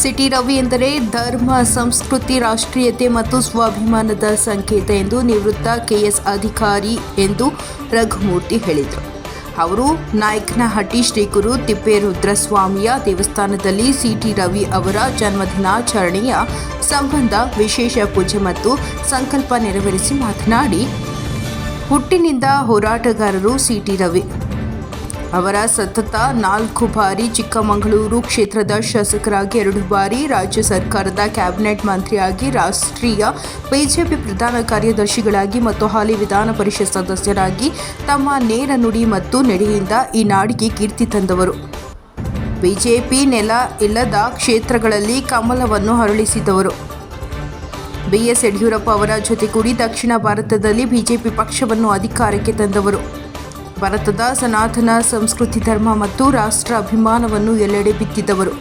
City Ravi ಎಂದರೆ ಧರ್ಮ, ಸಂಸ್ಕೃತಿ, ರಾಷ್ಟ್ರೀಯತೆ ಮತ್ತು ಸ್ವಾಭಿಮಾನದ ಸಂಕೇತ ಎಂದು ನಿವೃತ್ತ ಕೆಎಸ್ ಅಧಿಕಾರಿ ಎಂದು ರಘುಮೂರ್ತಿ ಹೇಳಿದರು. ಅವರು ನಾಯಕನಹಟ್ಟಿ ಶ್ರೀ ಗುರು ತಿಪ್ಪೇರುದ್ರಸ್ವಾಮಿಯ ದೇವಸ್ಥಾನದಲ್ಲಿ ಸಿಟಿ ರವಿ ಅವರ ಜನ್ಮದಿನಾಚರಣೆಯ ಸಂಬಂಧ ವಿಶೇಷ ಪೂಜೆ ಮತ್ತು ಸಂಕಲ್ಪ ನೆರವೇರಿಸಿ ಮಾತನಾಡಿ, ಹುಟ್ಟಿನಿಂದ ಹೋರಾಟಗಾರರು ಸಿಟಿ ರವಿ. ಅವರ ಸತತ ನಾಲ್ಕು ಬಾರಿ ಚಿಕ್ಕಮಗಳೂರು ಕ್ಷೇತ್ರದ ಶಾಸಕರಾಗಿ, ಎರಡು ಬಾರಿ ರಾಜ್ಯ ಸರ್ಕಾರದ ಕ್ಯಾಬಿನೆಟ್ ಮಂತ್ರಿಯಾಗಿ, ರಾಷ್ಟ್ರೀಯ ಬಿಜೆಪಿ ಪ್ರಧಾನ ಕಾರ್ಯದರ್ಶಿಗಳಾಗಿ ಮತ್ತು ಹಾಲಿ ವಿಧಾನ ಪರಿಷತ್ ಸದಸ್ಯರಾಗಿ ತಮ್ಮ ನೇರ ನುಡಿ ಮತ್ತು ನಡೆಯಿಂದ ಈ ನಾಡಿಗೆ ಕೀರ್ತಿ ತಂದವರು. ಬಿಜೆಪಿ ನೆಲ ಇಲ್ಲದ ಕ್ಷೇತ್ರಗಳಲ್ಲಿ ಕಮಲವನ್ನು ಹರಳಿಸಿದವರು ಬಿಎಸ್ ಯಡಿಯೂರಪ್ಪ ಅವರ ಜೊತೆಗೂಡಿ ದಕ್ಷಿಣ ಭಾರತದಲ್ಲಿ ಬಿಜೆಪಿ ಪಕ್ಷವನ್ನು ಅಧಿಕಾರಕ್ಕೆ ತಂದವರು. ಭಾರತದ ಸನಾತನ ಸಂಸ್ಕೃತಿ ಧರ್ಮ ಮತ್ತು ರಾಷ್ಟ್ರ ಅಭಿಮಾನವನ್ನು ಎಲ್ಲೆಡೆ ಬಿತ್ತಿದವರು.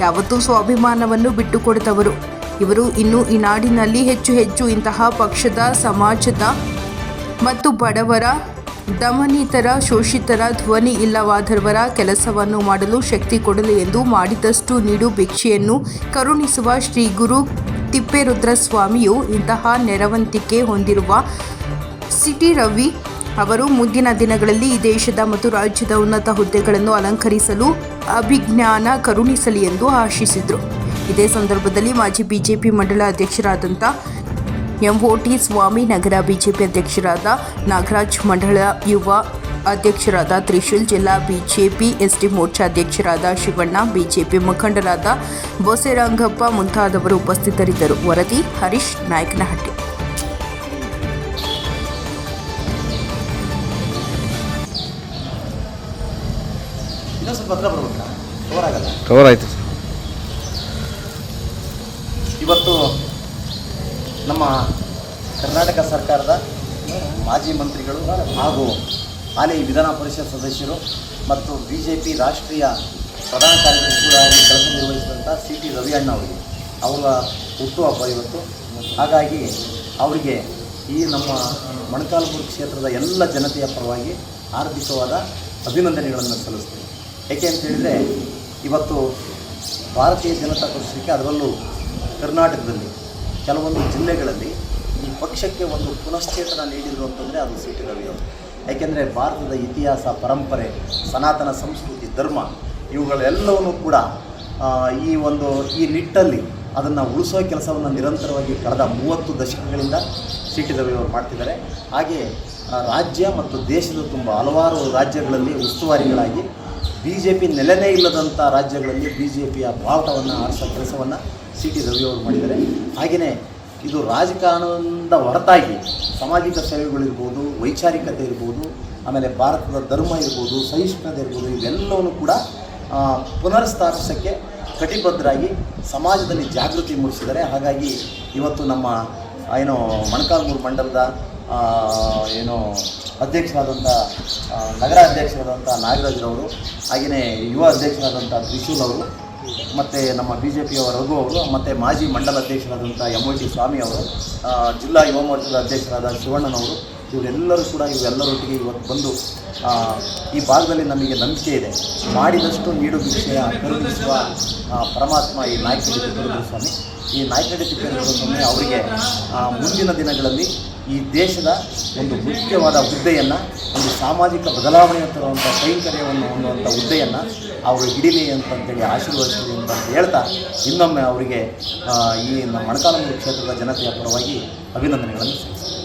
ಯಾವತ್ತೂ ಸ್ವಾಭಿಮಾನವನ್ನು ಬಿಟ್ಟುಕೊಡದವರು. ಇವರು ಇನ್ನು ಈ ನಾಡಿನಲ್ಲಿ ಹೆಚ್ಚು ಹೆಚ್ಚು ಇಂತಹ ಪಕ್ಷದ, ಸಮಾಜದ ಮತ್ತು ಬಡವರ, ದಮನಿತರ, ಶೋಷಿತರ ಧ್ವನಿ ಇಲ್ಲವಾದವರ ಕೆಲಸವನ್ನು ಮಾಡಲು ಶಕ್ತಿ ಕೊಡಲಿ ಎಂದು ಮಾಡಿದಷ್ಟು ನೀಡು ಭಿಕ್ಷೆಯನ್ನು ಕರುಣಿಸುವ ಶ್ರೀ ಗುರು ತಿಪ್ಪೇರುದ್ರ ಸ್ವಾಮಿಯು ಇಂತಹ ನೆರವಂತಿಕೆ ಹೊಂದಿರುವ ಸಿಟಿ ರವಿ ಅವರು ಮುಂದಿನ ದಿನಗಳಲ್ಲಿ ಈ ದೇಶದ ಮತ್ತು ರಾಜ್ಯದ ಉನ್ನತ ಹುದ್ದೆಗಳನ್ನು ಅಲಂಕರಿಸಲು ಅಭಿಜ್ಞಾನ ಕರುಣಿಸಲಿ ಎಂದು ಆಶಿಸಿದರು. ಇದೇ ಸಂದರ್ಭದಲ್ಲಿ ಮಾಜಿ ಬಿಜೆಪಿ ಮಂಡಳ ಅಧ್ಯಕ್ಷರಾದಂಥ ಎಂಒಟಿ ಸ್ವಾಮಿ ನಗರ ಬಿಜೆಪಿ ಅಧ್ಯಕ್ಷರಾದ ನಾಗರಾಜ್ ಮಂಡಳ ಯುವ ಅಧ್ಯಕ್ಷರಾದ ತ್ರಿಶೂಲ್ ಜಿಲ್ಲಾ ಬಿಜೆಪಿ ಎಸ್ಟಿ ಮೋರ್ಚಾ ಅಧ್ಯಕ್ಷರಾದ ಶಿವಣ್ಣ, ಬಿಜೆಪಿ ಮುಖಂಡರಾದ ಬೋಸೆರಂಗಪ್ಪ ಮುಂತಾದವರು ಉಪಸ್ಥಿತರಿದ್ದರು. ವರದಿ ಹರೀಶ್ ನಾಯಕನಹಟ್ಟಿ. ಸ್ವಲ್ಪ ಹತ್ರ ಬರ್ಬೇಕಾ? ಕವರ್ ಆಗಲ್ಲ. ಕವರ್ ಆಯಿತು. ಇವತ್ತು ನಮ್ಮ ಕರ್ನಾಟಕ ಸರ್ಕಾರದ ಮಾಜಿ ಮಂತ್ರಿಗಳು ಹಾಗೂ ಹಾಲಿ ವಿಧಾನ ಪರಿಷತ್ ಸದಸ್ಯರು ಮತ್ತು ಬಿ ಜೆ ಪಿ ರಾಷ್ಟ್ರೀಯ ಪ್ರಧಾನ ಕಾರ್ಯದರ್ಶಿಗಳಾಗಿ ಕೆಲಸ ನಿರ್ವಹಿಸಿದಂಥ ಸಿ ಟಿ ರವಿ ಅಣ್ಣ ಅವರಿಗೆ ಅವರ ಹುಟ್ಟುಹಬ್ಬ ಇವತ್ತು. ಹಾಗಾಗಿ ಅವರಿಗೆ ಈ ನಮ್ಮ ಮೊಣಕಾಲ್ಮೂರು ಕ್ಷೇತ್ರದ ಎಲ್ಲ ಜನತೆಯ ಪರವಾಗಿ ಹಾರ್ದಿಕವಾದ ಅಭಿನಂದನೆಗಳನ್ನು ಸಲ್ಲಿಸ್ತೀನಿ. ಏಕೆ ಅಂತ ಹೇಳಿದರೆ, ಇವತ್ತು ಭಾರತೀಯ ಜನತಾ ಪಕ್ಷಕ್ಕೆ, ಅದರಲ್ಲೂ ಕರ್ನಾಟಕದಲ್ಲಿ, ಕೆಲವೊಂದು ಜಿಲ್ಲೆಗಳಲ್ಲಿ ಈ ಪಕ್ಷಕ್ಕೆ ಒಂದು ಪುನಶ್ಚೇತನ ನೀಡಿದರು ಅಂತಂದರೆ ಅದು ಸಿ ರವಿ ಅವರು ಯಾಕೆಂದರೆ ಭಾರತದ ಇತಿಹಾಸ, ಪರಂಪರೆ, ಸನಾತನ ಸಂಸ್ಕೃತಿ, ಧರ್ಮ, ಇವುಗಳೆಲ್ಲವನ್ನೂ ಕೂಡ ಈ ಒಂದು, ಈ ನಿಟ್ಟಲ್ಲಿ ಅದನ್ನು ಉಳಿಸೋ ಕೆಲಸವನ್ನು ನಿರಂತರವಾಗಿ ಕಳೆದ ಮೂವತ್ತು ದಶಕಗಳಿಂದ ಸಿ ಟಿ ರವಿ ಅವರು ಮಾಡ್ತಿದ್ದಾರೆ. ಹಾಗೆ ರಾಜ್ಯ ಮತ್ತು ದೇಶದ ತುಂಬ ಹಲವಾರು ರಾಜ್ಯಗಳಲ್ಲಿ ಉಸ್ತುವಾರಿಗಳಾಗಿ ಬಿ ಜೆ ಪಿ ನೆಲೆನೇ ಇಲ್ಲದಂಥ ರಾಜ್ಯಗಳಲ್ಲಿ ಬಿ ಜೆ ಪಿಯ ಬಾವುಟವನ್ನು, ಆರಿಸೋ ಕೆಲಸವನ್ನು ಸಿ ಟಿ ರವಿಯವರು ಮಾಡಿದ್ದಾರೆ. ಹಾಗೆಯೇ ಇದು ರಾಜಕಾರಣದ ಹೊರತಾಗಿ ಸಾಮಾಜಿಕ ಸೇವೆಗಳಿರ್ಬೋದು, ವೈಚಾರಿಕತೆ ಇರ್ಬೋದು, ಆಮೇಲೆ ಭಾರತದ ಧರ್ಮ ಇರ್ಬೋದು, ಸಹಿಷ್ಣುತೆ ಇರ್ಬೋದು, ಇವೆಲ್ಲವನ್ನು ಕೂಡ ಪುನರ್ಸ್ಥಾಪಿಸೋಕ್ಕೆ ಕಟಿಬದ್ಧರಾಗಿ ಸಮಾಜದಲ್ಲಿ ಜಾಗೃತಿ ಮೂಡಿಸಿದ್ದಾರೆ. ಹಾಗಾಗಿ ಇವತ್ತು ನಮ್ಮ ಏನು ಮಣಕಾಲ್ಮೂರು ಮಂಡಲದ ಏನು ಅಧ್ಯಕ್ಷರಾದಂಥ ನಗರ ಅಧ್ಯಕ್ಷರಾದಂಥ ನಾಗರಾಜ್ರವರು ಹಾಗೆಯೇ ಯುವ ಅಧ್ಯಕ್ಷರಾದಂಥ ತ್ರಿಶೂಲ್ ಅವರು, ಮತ್ತು ನಮ್ಮ ಬಿ ಜೆ ಪಿಯವರ ರಘು ಅವರು, ಮತ್ತು ಮಾಜಿ ಮಂಡಲ ಅಧ್ಯಕ್ಷರಾದಂಥ ಎಂ ಒ ಟಿ ಸ್ವಾಮಿ ಅವರು ಜಿಲ್ಲಾ ಯುವ ಮೋರ್ಚಾದ ಅಧ್ಯಕ್ಷರಾದ ಶಿವಣ್ಣನವರು, ಇವರೆಲ್ಲರೂ ಕೂಡ ಇವೆಲ್ಲರೊಟ್ಟಿಗೆ ಇವತ್ತು ಬಂದು ಈ ಭಾಗದಲ್ಲಿ ನಮಗೆ ನಂಬಿಕೆ ಇದೆ. ಮಾಡಿದಷ್ಟು ನೀಡು ವಿಷಯ ಕರುಣಿಸುವ ಪರಮಾತ್ಮ ಈ ತಿಪ್ಪೇರುದ್ರ ಸ್ವಾಮಿ. ಈ ತಿಪ್ಪೇರುದ್ರ ಸ್ವಾಮಿ ಅವರಿಗೆ ಮುಂದಿನ ದಿನಗಳಲ್ಲಿ ಈ ದೇಶದ ಒಂದು ಮುಖ್ಯವಾದ ಹುದ್ದೆಯನ್ನು, ಒಂದು ಸಾಮಾಜಿಕ ಬದಲಾವಣೆಯ ತರುವಂಥ ಕೈಂಕರ್ಯವನ್ನು ಹೊಂದುವಂಥ ಹುದ್ದೆಯನ್ನು ಅವರು ಹಿಡಿಲಿ ಅಂತಂತೇಳಿ ಆಶೀರ್ವದಿಸಲಿ ಅಂತ ಹೇಳ್ತಾ ಇನ್ನೊಮ್ಮೆ ಅವರಿಗೆ ಈ ನಮ್ಮ ಮೊಣಕಾಲಮೂರು ಕ್ಷೇತ್ರದ ಜನತೆಯ ಪರವಾಗಿ ಅಭಿನಂದನೆಗಳನ್ನು ಸಲ್ಲಿಸ್ತೀನಿ.